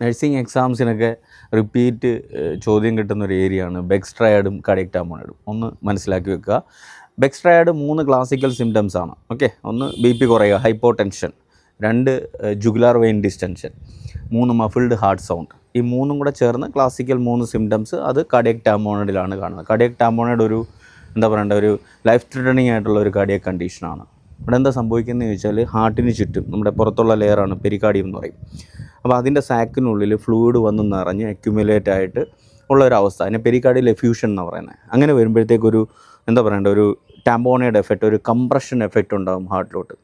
Nursing എക്സാംസിനൊക്കെ repeat ചോദ്യം കിട്ടുന്ന ഒരു ഏരിയയാണ്. ബെക്സ്ട്രയാഡും കഡക്റ്റാമോണൈഡും ഒന്ന് മനസ്സിലാക്കി വെക്കുക. ബെക്സ്ട്രയാഡ് മൂന്ന് ക്ലാസിക്കൽ സിംറ്റംസ് ആണ്. ഓക്കെ? ഒന്ന് ബി പി കുറയുക ഹൈപ്പോ ടെൻഷൻ രണ്ട് ജുഗുലാർ വെയിൻ ഡിസ്റ്റൻഷൻ മൂന്ന് മഫിൾഡ് ഹാർട്ട് സൗണ്ട് ഈ മൂന്നും കൂടെ ചേർന്ന് ക്ലാസിക്കൽ മൂന്ന് സിംറ്റംസ് അത് കാർഡിയക് ടാമോണഡിലാണ് കാണുന്നത്. കാർഡിയക് ടാമോണൈഡ് ഒരു എന്താ പറയേണ്ട ഒരു ലൈഫ് ത്രെട്ടണിങ് ആയിട്ടുള്ള ഒരു കാർഡിയക് കണ്ടീഷനാണ് ഇവിടെ എന്താ സംഭവിക്കുന്നത് ചോദിച്ചാൽ ഹാർട്ടിന് ചുറ്റും നമ്മുടെ പുറത്തുള്ള ലെയറാണ് പെരിക്കാടിയം എന്ന് പറയും. അപ്പോൾ അതിന്റെ സാക്കിനുള്ളിൽ ഫ്ലൂയിഡ് വന്ന് നിറഞ്ഞ് അക്യുമുലേറ്റ് ആയിട്ട് ഉള്ള ഒരു അവസ്ഥ. അതിനെ പെരിക്കാർഡിയൽ എഫ്യൂഷൻ എന്ന് പറയുന്നത്. അങ്ങനെ വരുമ്പോഴത്തേക്കൊരു എന്താ പറയണ്ട ഒരു ടാമ്പോണയുടെ എഫക്റ്റ് ഒരു കംപ്രഷൻ എഫക്റ്റ് ഉണ്ടാകും ഹാർട്ടിലോട്ട്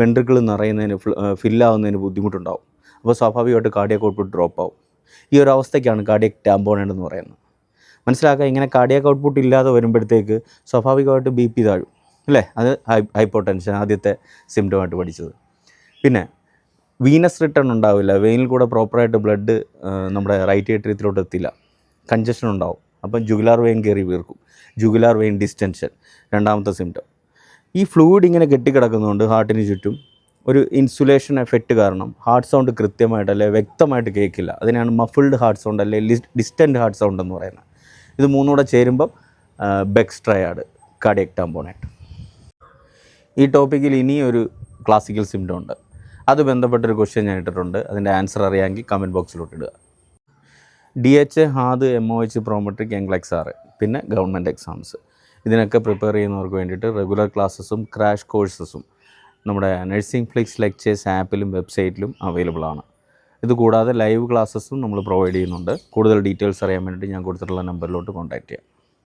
വെൻട്രിക്കിൾ നിറയുന്നതിന് ഫില്ലാവുന്നതിന് ബുദ്ധിമുട്ടുണ്ടാവും. അപ്പോൾ സ്വാഭാവികമായിട്ട് കാർഡിയക് ഔട്ട്പുട്ട് ഡ്രോപ്പ് ആവും. ഈ ഒരു അവസ്ഥയ്ക്കാണ് കാർഡിയക് ടാമ്പോണേഡ് എന്ന് പറയുന്നത്. മനസ്സിലാക്കുക ഇങ്ങനെ കാർഡിയക് ഔട്ട്പുട്ട് ഇല്ലാതെ വരുമ്പോഴത്തേക്ക് സ്വാഭാവികമായിട്ട് ബി പി താഴും. അല്ലേ? അത് ഹൈ ഹൈപ്പോ ടെൻഷൻ ആദ്യത്തെ സിംറ്റമായിട്ട് പഠിച്ചത്. പിന്നെ വീനസ് റിട്ടേൺ ഉണ്ടാവില്ല. വെയിനിൽ കൂടെ പ്രോപ്പറായിട്ട് ബ്ലഡ് നമ്മുടെ റൈറ്റ് ഏട്രിയത്തിലോട്ട് എത്തില്ല. കൺജഷൻ ഉണ്ടാവും. അപ്പം ജുഗുലാർ വെയിൻ കയറി വീർക്കും. ജുഗുലാർ വെയിൻ ഡിസ്റ്റൻഷൻ രണ്ടാമത്തെ സിംറ്റം ഈ ഫ്ലൂയിഡ് ഇങ്ങനെ കെട്ടിക്കിടക്കുന്നതുകൊണ്ട് ഹാർട്ടിന് ചുറ്റും ഒരു ഇൻസുലേഷൻ എഫക്റ്റ് കാരണം ഹാർട്ട് സൗണ്ട് കൃത്യമായിട്ട് അല്ലെ വ്യക്തമായിട്ട് കേൾക്കില്ല. അതിനാണ് മഫിൾഡ് ഹാർട്ട് സൗണ്ട് അല്ലെ ഡിസ്റ്റന്റ് ഹാർട്ട് സൗണ്ട് എന്ന് പറയുന്നത്. ഇത് മൂന്നുകൂടെ ചേരുമ്പം ബെക്സ്ട്രയാഡ് കാർഡിയക് ടാമ്പോണായിട്ട് ഈ ടോപ്പിക്കിൽ ഇനിയൊരു ക്ലാസിക്കൽ സിംറ്റം ഉണ്ട്. അത് ബന്ധപ്പെട്ടൊരു ക്വസ്റ്റ്യൻ ഞാൻ ഇട്ടിട്ടുണ്ട്. അതിന്റെ ആൻസർ അറിയാമെങ്കിൽ കമന്റ് ബോക്സിലോട്ട് ഇടുക. D H HAAD M O H Prometric എംഗ്ലക്സ് ആറ് പിന്നെ ഗവൺമെന്റ് എക്സാംസ് ഇതിനൊക്കെ പ്രിപ്പയർ ചെയ്യുന്നവർക്ക് വേണ്ടിയിട്ട് റെഗുലർ ക്ലാസ്സസും ക്രാഷ് കോഴ്സസും നമ്മുടെ നഴ്സിംഗ് ഫ്ലിക്സ് ലെക്ചേഴ്സ് ആപ്പിലും വെബ്സൈറ്റിലും അവൈലബിൾ ആണ്. ഇത് കൂടാതെ ലൈവ് ക്ലാസ്സസും നമ്മൾ പ്രൊവൈഡ് ചെയ്യുന്നുണ്ട്. കൂടുതൽ ഡീറ്റെയിൽസ് അറിയാൻ വേണ്ടിയിട്ട് ഞാൻ കൊടുത്തിട്ടുള്ള നമ്പറിലോട്ട് കോൺടാക്റ്റ് ചെയ്യാം.